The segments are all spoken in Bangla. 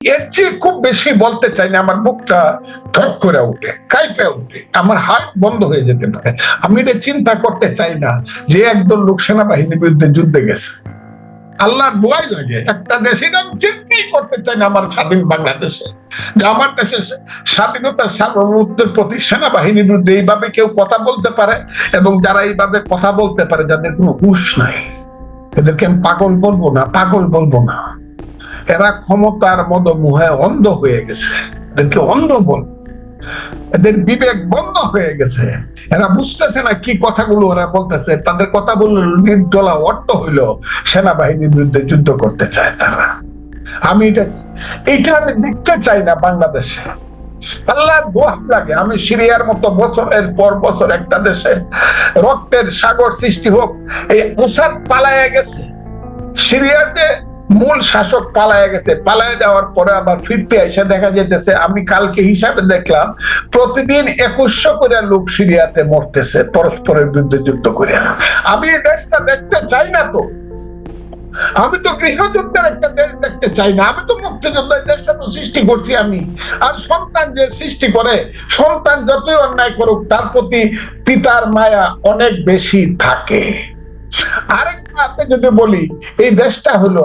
এর চেয়ে খুব বেশি বলতে চাই না আমার বুকটা ধক করে উঠে, কাইপে উঠে। আমার হার্ট বন্ধ হয়ে যেতে পারে। আমি এটা চিন্তা করতে চাই না যে একদল লোক সেনাবাহিনীর বিরুদ্ধে যুদ্ধে গেছে। আল্লাহর দোয়াই লাগে। একটা দেশ আমি চিন্তাই করতে চাই না আমার স্বাধীন বাংলাদেশে। যে আমার দেশের স্বাধীনতা, সার্বভৌমত্বের প্রতি সেনাবাহিনীর বিরুদ্ধে এইভাবে কেউ কথা বলতে পারে এবং যারা এইভাবে কথা বলতে পারে, যাদের কোনো হুশ নাই, এদেরকে আমি পাগল বলব না, পাগল বলব না। এরা ক্ষমতার মদ মুহে অন্ধ হয়ে গেছে। এদেরকে অন্ধ বল। এদের বিবেক বন্ধ হয়ে গেছে। এরা বুঝতেছে না কি কথাগুলো ওরা বলতেছে। তাদের কথা বলল নির্দলা অর্থ হইল, সেনাবাহিনীর বিরুদ্ধে যুদ্ধ করতে চায় তারা। আমি এটা এটা আমি দেখতে চাই না বাংলাদেশে। আল্লাহর দোয়া লাগে। আমি সিরিয়ার মতো বছরের পর বছর একটা দেশে রক্তের সাগর সৃষ্টি হোক, এই মুসাদ পালায়া গেছে। সিরিয়াতে মূল শাসক পালায় গেছে। পালায় যাওয়ার পরে আবার ফিরতে এসে দেখা যেতেছে আমি কালকে হিসাবে দেখলাম, প্রতিদিন একুশশো করে লোক সিরিয়াতে মরতেছে, পরস্পরের বিরুদ্ধে যুদ্ধ করে। আমি এই দেশটা দেখতে চাই না তো। আমি তো গৃহযুদ্ধের একটা দেশ দেখতে চাই না। আমি তো মুক্তিযুদ্ধ এই দেশটা তো সৃষ্টি করছি আমি। আর সন্তান যে সৃষ্টি করে, সন্তান যতই অন্যায় করুক, তার প্রতি পিতার মায়া অনেক বেশি থাকে। আরেকটা আপনি যদি বলি, এই দেশটা হলো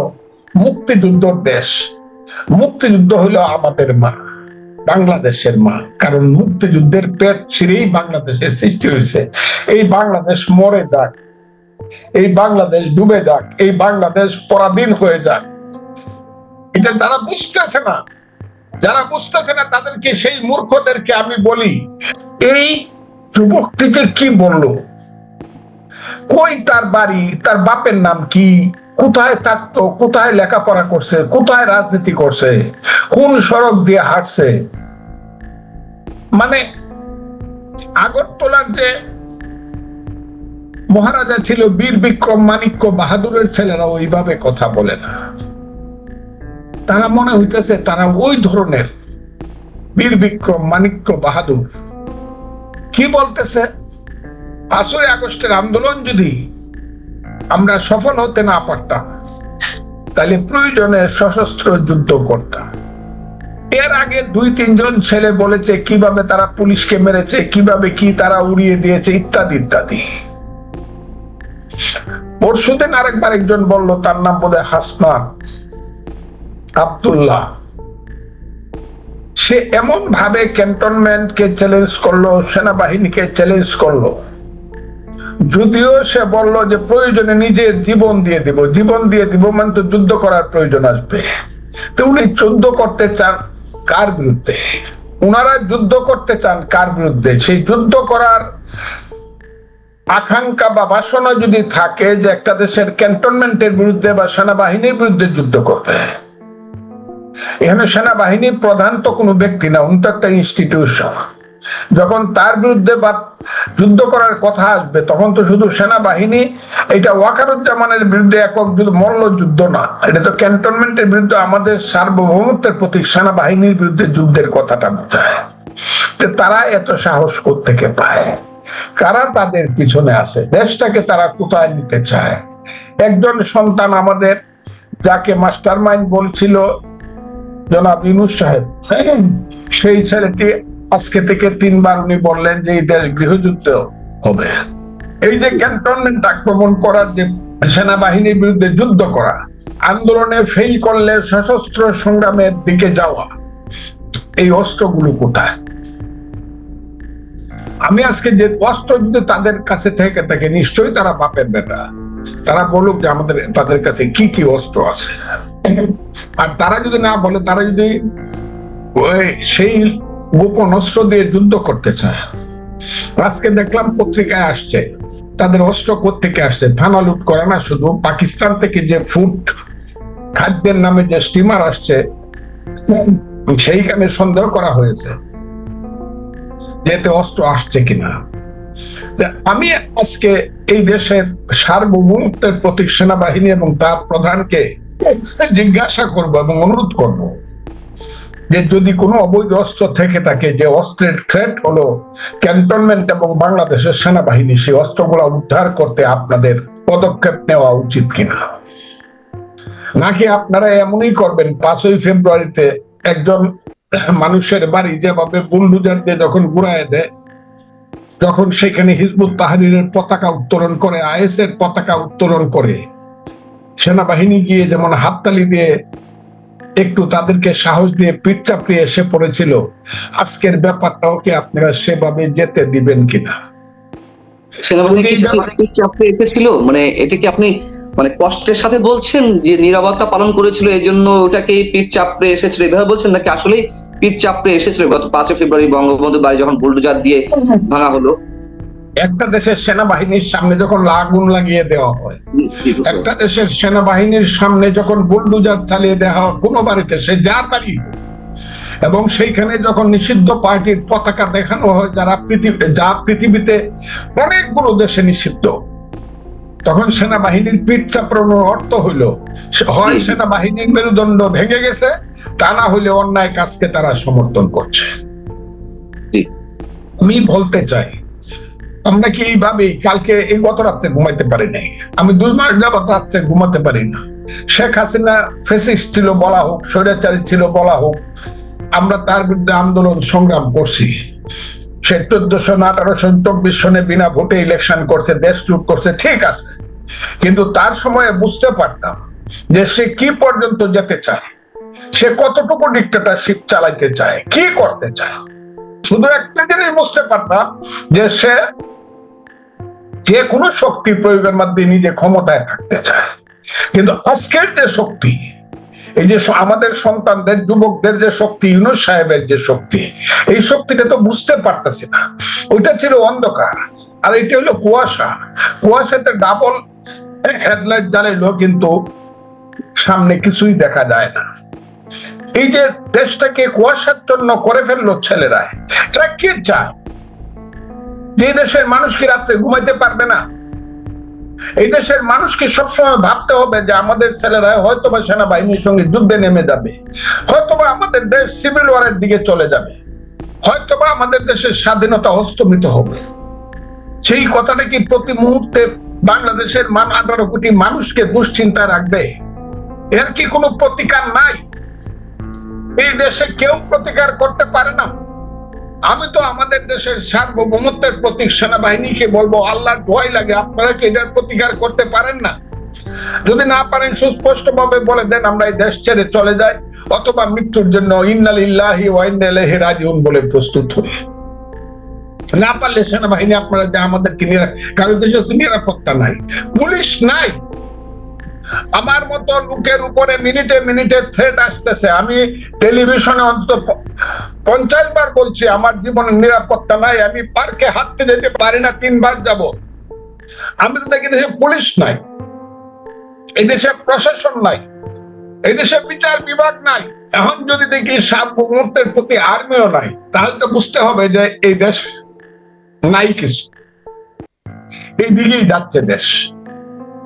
মুক্তিযুদ্ধর দেশ। মুক্তিযুদ্ধ হলো আমাদের মা, বাংলাদেশের মা। কারণ মুক্তিযুদ্ধের পেট ছিঁড়েই বাংলাদেশের সৃষ্টি হয়েছে। এই বাংলাদেশ মরে যাক, এই বাংলাদেশ ডুবে যাক, এই বাংলাদেশ পরাধীন হয়ে যাক। এটা যারা বুঝতেছে না, যারা বুঝতেছে না, তাদেরকে সেই মূর্খদেরকে আমি বলি, এই যুবকটিকে কি বলল? কই তার বাড়ি? তার বাপের নাম কি? কোথায় থাকতো? কোথায় লেখাপড়া করছে? কোথায় রাজনীতি করছে? কোন সড়ক দিয়ে হাঁটছে? মানে আগরতলার যে মহারাজা ছিল বীর বিক্রম মানিক্য বাহাদুরের ছেলেরা ওইভাবে কথা বলে না। তারা মনে হইতেছে তারা ওই ধরনের বীর বিক্রম মানিক্য বাহাদুর। কি বলতেছে? পাঁচই আগস্টের আন্দোলন যদি আমরা সফল হতে না পারতাম, তাহলে প্রয়োজনে সশস্ত্র যুদ্ধ করতাম। এর আগে দুই, তিনজন ছেলে বলেছে কীভাবে তারা পুলিশকে মেরেছে, কীভাবে কি তারা উড়িয়ে দিয়েছে, ইত্যাদি ইত্যাদি। পরশুদিন আরেকবার একজন বলল, তার নাম বোধ হয় হাসনান আবদুল্লাহ। সে এমন ভাবে ক্যান্টনমেন্টকে চ্যালেঞ্জ করল, সেনাবাহিনীকে চ্যালেঞ্জ করল। যদিও সে বলল যে প্রয়োজনে নিজের জীবন দিয়ে দিব, জীবন দিয়ে দিব মানে তো যুদ্ধ করার প্রয়োজন আসবে। তো উনি যুদ্ধ করতে চান কার বিরুদ্ধে? ওনারা যুদ্ধ করতে চান কার বিরুদ্ধে? সেই যুদ্ধ করার আকাঙ্ক্ষা বা বাসনা যদি থাকে যে একটা দেশের ক্যান্টনমেন্টের বিরুদ্ধে বা সেনাবাহিনীর বিরুদ্ধে যুদ্ধ করবে। এখানে সেনাবাহিনীর প্রধান তো কোনো ব্যক্তি না, উনি তো একটা ইনস্টিটিউশন যখন তার বিরুদ্ধে বা যুদ্ধ করার কথা আসবে, তখন তো শুধু সেনাবাহিনী, এটা ওয়াকারুজ্জামানের বিরুদ্ধে একক মল্ল যুদ্ধ না। এটা তো ক্যান্টনমেন্টের বিরুদ্ধে, আমাদের সার্বভৌমত্বের প্রতি সেনাবাহিনীর বিরুদ্ধে যুদ্ধের কথাটা বোঝায়। তারা এত সাহস থেকে পায়? কারা তাদের পিছনে আছে? দেশটাকে তারা কোথায় নিতে চায়? একজন সন্তান আমাদের, যাকে মাস্টার মাইন্ড বলছিল জনাব ইনুস সাহেব, সেই ছেলেটি আজকে থেকে তিনবার উনি বললেন যে এই দেশ গৃহযুদ্ধ হবে। এই যে ক্যান্টনমেন্ট আক্রমণ করার যে সেনাবাহিনীর বিরুদ্ধে যুদ্ধ করা, আন্দোলনে ফেল করলে সশস্ত্র সংগ্রামের দিকে যাওয়া, এই অস্ত্রগুলো কোথায়? আমি আজকে যে অস্ত্র যদি তাদের কাছে থেকে থাকে, নিশ্চয়ই তারা বাপের বেটা তারা বলুক যে আমাদের, তাদের কাছে কি কি অস্ত্র আছে। আর তারা যদি না বলে, তারা যদি সেই গোপন অস্ত্র দিয়ে যুদ্ধ করতে চায়। আজকে দেখলাম পত্রিকায় আসছে, তাদের অস্ত্র থেকে আসছে? থানা লুট করে না শুধু, পাকিস্তান থেকে যে ফুড খাদ্যের নামে যে স্টিমার আসছে, সেইখানে সন্দেহ করা হয়েছে যেতে অস্ত্র আসছে কিনা। আমি আজকে এই দেশের সার্বভৌমত্বের প্রতীক সেনাবাহিনী এবং তার প্রধানকে জিজ্ঞাসা করব এবং অনুরোধ করব। যে যদি কোনো অবৈধ অস্ত্র থেকে থাকে, যে অস্ত্রের থ্রেট হলো ক্যান্টনমেন্ট এবং বাংলাদেশের সেনাবাহিনী, সেই অস্ত্রগুলো উদ্ধার করতে আপনাদের পদক্ষেপ নেওয়া উচিত কিনা? নাকি আপনারা এমনই করবেন, পাঁচই ফেব্রুয়ারিতে একজন মানুষের বাড়ি যেভাবে বুলডুজার দিয়ে যখন ঘুরায় দেয়, যখন সেখানে হিজবুত তাহারিরের পতাকা উত্তোলন করে আইএস এর পতাকা উত্তোলন করে, সেনাবাহিনী গিয়ে যেমন হাততালি দিয়ে একটু তাদেরকে সাহস দিয়ে পিঠ চাপড়িয়ে এসে পড়েছিল। আজকের ব্যাপারটাও কি আপনারা সেভাবে যেতে দিবেন কিনা? এসেছিল? মানে এটা কি আপনি মানে কষ্টের সাথে বলছেন যে নিরাপত্তা পালন করেছিল এই জন্য ওটাকে পিঠ চাপড়ে এসেছিল? এভাবে বলছেন নাকি আসলেই পিঠ চাপড়ে এসেছিল? গত পাঁচই ফেব্রুয়ারি বঙ্গবন্ধু বাড়ি যখন বুলডোজার দিয়ে ভাঙা হলো। একটা দেশের সেনাবাহিনীর সামনে যখন আগুন লাগিয়ে দেওয়া হয় একটা দেশের সেনাবাহিনীর সামনে যখন বুলডুজার চালিয়ে দেওয়া হয় কোনো বাড়িতে সে যার বাড়ি এবং সেইখানে যখন নিষিদ্ধ পার্টির পতাকা দেখানো হয় যারা পৃথিবী যা পৃথিবীতে অনেকগুলো দেশে নিষিদ্ধ তখন সেনাবাহিনীর পিঠ চাপড়ানোর অর্থ হইল হয় সেনাবাহিনীর মেরুদণ্ড ভেঙে গেছে তা না হইলে অন্যায় কাজকে তারা সমর্থন করছে। আমি বলতে চাই আমরা কি এইভাবেই কালকে এই গত রাত্রে ঘুমাইতে পারি নাই? আমি দুই মাস যাবত রাত্রে ঘুমাতে পারি না। শেখ হাসিনা ফেসিস্ট ছিল বলা হোক, স্বৈরাচারী ছিল বলা হোক, আমরা তার বিরুদ্ধে আন্দোলন সংগ্রাম করছি। সে চোদ্দশো না আঠারোশো চব্বিশ সনে বিনা ভোটে ইলেকশন করছে, দেশ লুট করছে, ঠিক আছে। কিন্তু তার সময়ে বুঝতে পারতাম যে সে কি পর্যন্ত যেতে চায়, সে কতটুকু ডিক্টেটারশিপ চালাইতে চায়, কি করতে চায়। শুধু একটা জিনিস বুঝতে পারতাম যে সে যে কোনো শক্তি প্রয়োগের মাধ্যমে নিজে ক্ষমতায় থাকতে চায়। কিন্তু আজকের যে শক্তি, এই যে আমাদের সন্তানদের, যুবকদের যে শক্তি, ইউনুস সাহেবের যে শক্তি, এই শক্তিটা তো বুঝতে পারতেছি না। ওইটা ছিল অন্ধকার। আর এটা হলো কুয়াশা। কুয়াশাতে ডাবল হেডলাইট জ্বালাইলো কিন্তু সামনে কিছুই দেখা যায় না। এই যে দেশটাকে কুয়াশার জন্য করে ফেলল ছেলেরা, এরা কে চায়? যে দেশের মানুষ কি রাত্রে ঘুমাইতে পারবে না? এই দেশের মানুষকে সবসময় ভাবতে হবে যে আমাদের ছেলেরা হয়তোবা সেনাবাহিনীর সঙ্গে যুদ্ধে নেমে যাবে, হয়তোবা আমাদের দেশ সিভিল ওয়ারের দিকে চলে যাবে, হয়তোবা আমাদের দেশের স্বাধীনতা হস্তমিত হবে। সেই কথাটা কি প্রতি মুহূর্তে বাংলাদেশের মান আঠারো কোটি মানুষকে দুশ্চিন্তায় রাখবে? এর কি কোনো প্রতিকার নাই? এই দেশে কেউ প্রতিকার করতে পারে না। আমি তো আমাদের দেশের সার্বভৌমত্বের প্রতীক সেনাবাহিনীকে বলব, আল্লাহর ভয় লাগে, আপনারা কি এটার প্রতিকার করতে পারেন না? যদি না পারেন সুস্পষ্ট ভাবে বলে দেন, আমরা এই দেশ ছেড়ে চলে যাই, অথবা মৃত্যুর জন্য ইন্নালিল্লাহি ওয়া ইন্না ইলাইহি রাজিউন বলে প্রস্তুত হই। না পারলে সেনাবাহিনী আপনারা যে আমাদেরকে নিরা কারও দেশে নিরাপত্তা নাই, পুলিশ নাই। আমার মতো লোকের উপরে মিনিটে মিনিটে থ্রেট আসতেছে। আমি টেলিভিশনে অন্তত পঞ্চাশ বার বলছি, আমার জীবনে নিরাপত্তা নাই, আমি পার্কে হাঁটতে যেতে পারি না, তিনবার যাব। আমি তো দেখি দেশে পুলিশ নাই, এই দেশে প্রশাসন নাই, এই দেশে বিচার বিভাগ নাই। এখন যদি দেখি সার্বভৌমত্বের প্রতি আর্মিও নাই, তাহলে তো বুঝতে হবে যে এই দেশ নাই কিছু। এই দিকেই যাচ্ছে দেশ।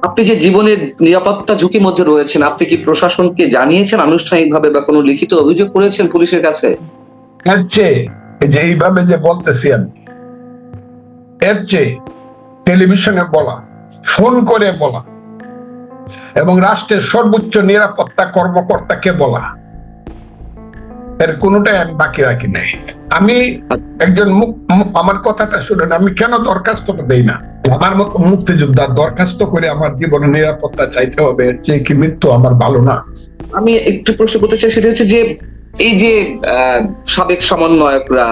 আপনি যে জীবনের নিরাপত্তা ঝুঁকির মধ্যে রয়েছেন, আপনি কি প্রশাসনকে জানিয়েছেন আনুষ্ঠানিকভাবে বা কোনো লিখিত অভিযোগ করেছেন পুলিশের কাছে? এর চেয়ে যে এইভাবে যে বলতেছি আমি, এর চেয়ে টেলিভিশনে বলা, ফোন করে বলা, এবং রাষ্ট্রের সর্বোচ্চ নিরাপত্তা কর্মকর্তাকে বলা, এর কোনোটাই আমি বাকি রাখি নাই। আমি একজন আমার কথাটা শুনেন, আমি কেন দরখাস্তটা দেই না? আমার মতো মুক্তিযোদ্ধা দরখাস্ত করে আমার জীবনে নিরাপত্তা চাইতে হবে যে কি মৃত্যু আমার ভালো না? আমি একটু প্রশ্ন করতে চাই, সেটা হচ্ছে যে এই যে সাবেক সমন্বয়করা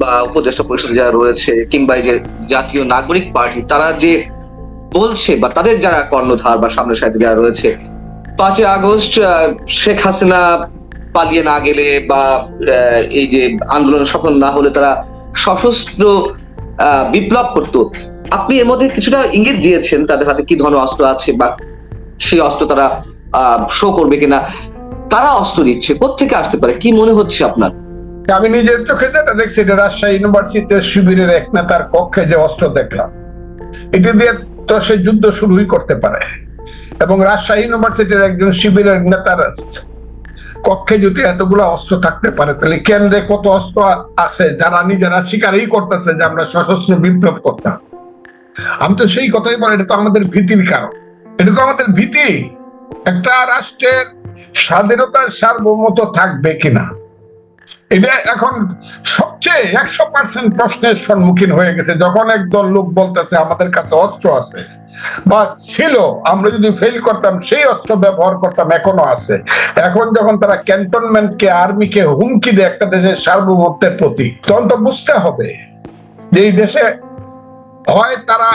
বা উপদেষ্টা পরিষদে যারা রয়েছে, কিংবা যে জাতীয় নাগরিক পার্টি, তারা যে বলছে বা তাদের যারা কর্ণধার বা সামনের সাথে যারা রয়েছে, পাঁচই আগস্ট শেখ হাসিনা পালিয়ে না গেলে বা এই যে আন্দোলন সফল না হলে তারা সশস্ত্র বিপ্লব করতো। আপনি এর মধ্যে কিছুটা ইঙ্গিত দিয়েছেন তাদের হাতে কি ধরনের অস্ত্র আছে বা সেই অস্ত্র তারা শো করবে কিনা। তারা অস্ত্র দিচ্ছে কোথেকে আসতে পারে? কি মনে হচ্ছে আপনার? আমি নিজের চোখে যেটা দেখছি, এটা রাজশাহী ইউনিভার্সিটিতে শিবিরের এক নেতার কক্ষে যে অস্ত্র দেখলাম। এটি দিয়ে তো সে যুদ্ধ শুরুই করতে পারে। এবং রাজশাহী ইউনিভার্সিটির একজন শিবিরের নেতার কক্ষে যদি এতগুলো অস্ত্র থাকতে পারে, তাহলে কেন্দ্রে কত অস্ত্র আছে যারা নিজেরা স্বীকারই করতেছে যে আমরা সশস্ত্র বিপ্লব করতাম? আমি তো সেই কথাই বলি, এটা তো আমাদের ভীতির কারণ। এটা তো আমাদের ভীতি। একটা রাষ্ট্রের স্বাধীনতার সার্বভৌমত্ব থাকবে কিনা? এটা এখন সবচেয়ে একশো পার্সেন্ট প্রশ্নের সম্মুখীন হয়ে গেছে। যখন একদল লোক বলতেছে, আমাদের কাছে অস্ত্র আছে বা ছিল, আমরা যদি ফেল করতাম, সেই অস্ত্র ব্যবহার করতাম, এখনও আছে। এখন যখন তারা ক্যান্টনমেন্টকে আর্মিকে হুমকি দেয়, একটা দেশের সার্বভৌমত্বের প্রতি তখন তো বুঝতে হবে যে এই দেশে হয় তারা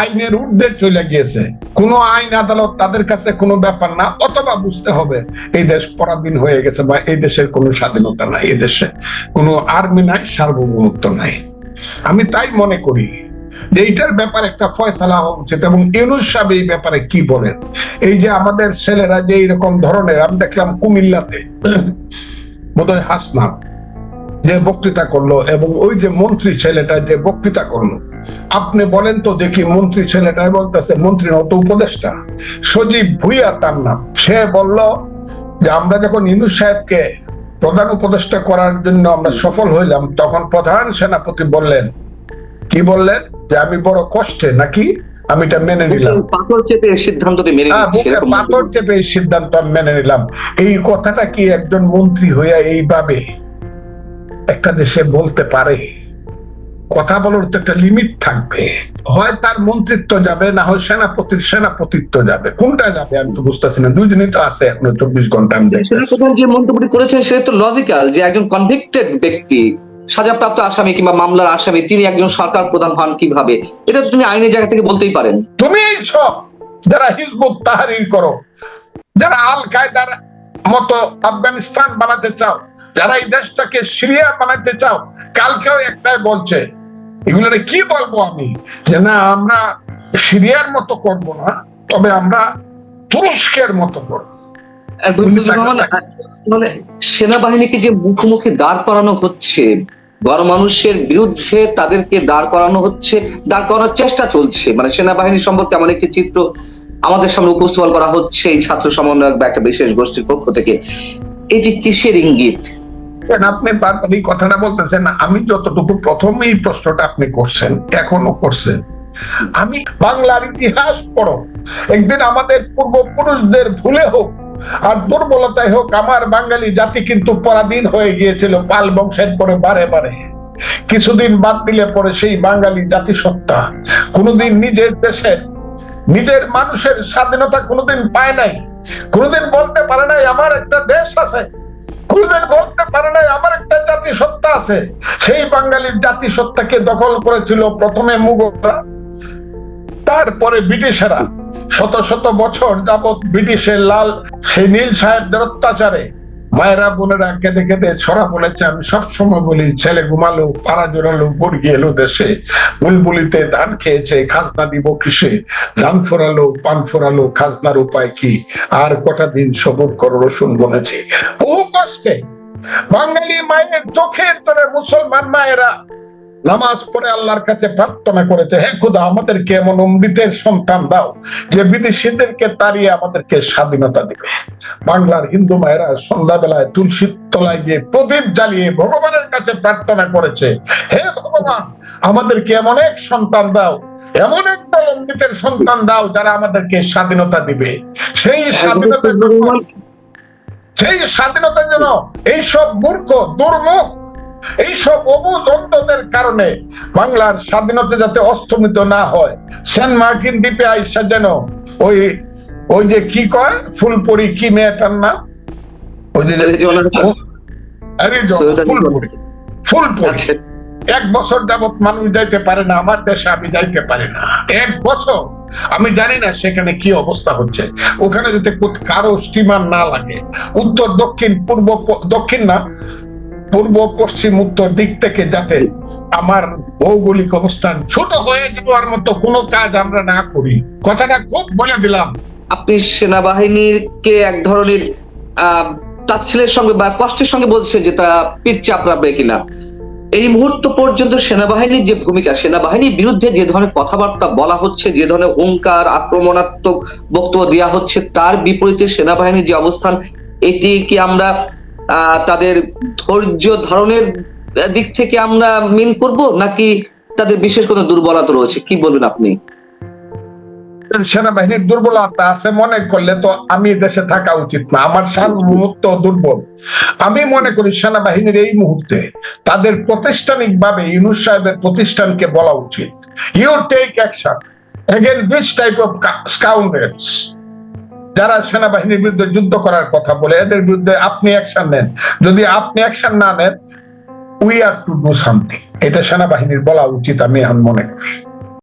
আইনের ঊর্ধ্বে চলে গিয়েছে। কোন আইন আদালত তাদের কাছে কোনো ব্যাপার না, অথবা বুঝতে হবে এই দেশ পরাধীন হয়ে গেছে বা এই দেশের কোনো স্বাধীনতা নাই, এই দেশে কোনো আর্মি নাই, সার্বভৌমত্ব নাই। আমি তাই মনে করি যে এইটার ব্যাপারে একটা ফয়সালা হওয়া উচিত এবং ইউনুস সাহেব এই ব্যাপারে কি বলেন? এই যে আমাদের ছেলেরা যে এইরকম ধরনের, আমি দেখলাম কুমিল্লাতে বোধহয় হাসনাম যে বক্তৃতা করল এবং ওই যে মন্ত্রী ছেলেটা যে বক্তৃতা করল আপনি বলেন তো দেখি মন্ত্রী ছেলেটা বলতেছে মন্ত্রী নত উপদেষ্টা। সজীব ভুইয়া তার নাম। সে বলল যে আমরা যখন ইনুস সাহেবকে প্রধান উপদেষ্টা করার জন্য আমরা সফল হইলাম তখন প্রধান সেনাপতি বললেন কি বললেন? যে আমি বড় কষ্টে নাকি আমি এটা মেনে নিলাম? পাথর চেপে সিদ্ধান্তটি মেনে হ্যাঁ, পাথর চেপে এই সিদ্ধান্ত আমি মেনে নিলাম। এই কথাটা কি একজন মন্ত্রী হইয়া এইভাবে একটা দেশে বলতে পারে? কথা বলার তো একটা লিমিট থাকবে। হয় তার মন্ত্রিত্ব যাবে না হয় সেনাপতির সেনাপতিত্ব যাবে। কোনটা যাবে আমি তো বুঝতেছি না। দুজনই তো আছে এখনও চব্বিশ ঘণ্টা আমি সেনাপ্রধান যে মন্তব্যটি করেছেন সেটা তো লজিক্যাল যে একজন কনভিক্টেড ব্যক্তি সাজাপ্রাপ্ত আসামি কিংবা মামলার আসামি তিনি একজন সরকার প্রধান হন কীভাবে? এটা তুমি আইনের জায়গা থেকে বলতেই পারেন। তুমি সব যারা হিজবুত তাহারির করো। যারা আল কায়দার মতো আফগানিস্তান বানাতে চাও যারা এই দেশটাকে সিরিয়া বানাতে চাও কালকেও একটাই বলছে এগুলোরে কি বলব আমি? যে না আমরা সিরিয়ার মতো করব না তবে আমরা তুরস্কের মতো করব। মানে- সেনাবাহিনীকে যে মুখোমুখি দাঁড় করানো হচ্ছে গণমানুষের বিরুদ্ধে তাদেরকে দাঁড় করানো হচ্ছে দাঁড় করানোর চেষ্টা চলছে। মানে সেনাবাহিনী সম্পর্কে এমন একটি চিত্র আমাদের সামনে উপস্থাপন করা হচ্ছে এই ছাত্র সমন্বয়ক বা একটা বিশেষ গোষ্ঠীর পক্ষ থেকে। এটি কিসের ইঙ্গিত? আপনি বারবার এই কথাটা বলতেছেন, আমি যতটুকু প্রথমে এই প্রশ্নটা আপনি করছেন এখনও করছেন। আমি বাংলার ইতিহাস পড়ো, একদিন আমাদের পূর্বপুরুষদের ভুলে হোক, আর দুর্বলতায় হোক, আমার বাঙালি জাতি কিন্তু পরাধীন হয়ে গিয়েছিল, পাল বংশের পরে বারে বারে। কিছুদিন বাদ দিলে পরে সেই বাঙালি জাতিসত্তা কোনোদিন নিজের দেশের, নিজের মানুষের স্বাধীনতা কোনোদিন পায় নাই, কোনোদিন বলতে পারে নাই, আমার একটা দেশ আছে কোনোদিন বলতে পারে নাই, আমার একটা জাতি সত্তা আছে। সেই বাঙালির জাতি সত্তাকে দখল করেছিল প্রথমে মুঘলরা, তারপরে ব্রিটিশেরা। শত শত বছর যাবৎ ব্রিটিশের লাল, সেই নীল সাহেবদের অত্যাচারে মায়েরা, বোনেরা কেঁদে কেঁদে ছড়া বলেছে আমি সবসময় বলি, ছেলে ঘুমালো, পাড়া জোরালো বর্গি এলো দেশে। বুলবুলিতে ধান খেয়েছে, খাজনা দিব কিসে? ধান ফোরালো, পান ফোরালো, খাজনার উপায় কি? আর কটা দিন সবর করো, রসুন বলেছে বহু কষ্টে। বাঙালি মায়ের চোখের তরে মুসলমান মায়েরা নামাজ পড়ে আল্লাহর কাছে প্রার্থনা করেছে হে খুদা আমাদেরকে এমন অমৃতের সন্তান দাও যে বিদেশিদেরকে তাড়িয়ে আমাদেরকে স্বাধীনতা দিবে। বাংলার হিন্দু মায়েরা সন্ধ্যাবেলায় তুলসীর তলায় গিয়ে প্রদীপ জ্বালিয়ে ভগবানের কাছে প্রার্থনা করেছে হে ভগবান আমাদেরকে এমন এক সন্তান দাও এমন একটা অমৃতের সন্তান দাও যারা আমাদেরকে স্বাধীনতা দিবে। সেই স্বাধীনতা সেই স্বাধীনতা যেন এইসব মূর্খ দুর্মুখ এইসব অবুজ অন্তদের কারণে বাংলার স্বাধীনতা যাতে অস্তমিত না হয়। সেন্ট মার্টিন দ্বীপে আইসা যেন ওই ওই যে কি কয়? ফুলপুরি কি মেয়েটার নাম? ফুলপুরি। আচ্ছা, এক বছর যাবত মানুষ যাইতে পারে না আমার দেশে আমি যাইতে পারি না। এক বছর? আমি জানি না সেখানে কি অবস্থা হচ্ছে। ওখানে যাতে কারও স্টিমার না লাগে। উত্তর দক্ষিণ পূর্ব দক্ষিণ না পূর্ব, পশ্চিম, উত্তর দিক থেকে যাতে আমার ভৌগোলিক অবস্থান ছোট হয়ে যাওয়ার মতো কোনো কাজ আমরা না করি। কথাটা খুব বলে দিলাম। আপনি সেনাবাহিনীকে এক ধরনের তাচ্ছিলের সঙ্গে বা কষ্টের সঙ্গে বলছে যে তারা পিঠ চাপড়াবে কিনা। এই মুহূর্ত পর্যন্ত সেনাবাহিনীর যে ভূমিকা, সেনাবাহিনীর বিরুদ্ধে যে ধরনের কথাবার্তা বলা হচ্ছে, যে ধরনের হুঙ্কার, আক্রমণাত্মক বক্তব্য দেওয়া হচ্ছে, তার বিপরীতে সেনাবাহিনীর যে অবস্থান, এটি কি আমরা তাদের ধৈর্য ধারণের দিক থেকে আমরা মিন করব, নাকি তাদের বিশেষ কোনো দুর্বলতা রয়েছে? কি বলবেন আপনি? সেনাবাহিনীর দুর্বলতা আছে, মনে করলে তো আমি দেশে থাকা উচিত না। আমার সার্বভৌমত্ব দুর্বল। আমি মনে করি সেনাবাহিনীর এই মুহূর্তে তাদের প্রাতিষ্ঠানিক ভাবে ইউনুস সাহেবের প্রতিষ্ঠানকে বলা উচিত। You take action again this type of scoundrels যারা সেনাবাহিনীর বিরুদ্ধে যুদ্ধ করার কথা বলে, এদের বিরুদ্ধে আপনি অ্যাকশন নেন। যদি আপনি অ্যাকশন না নেন we are to do something এটা সেনাবাহিনীর বলা উচিত, আমি এখন মনে করি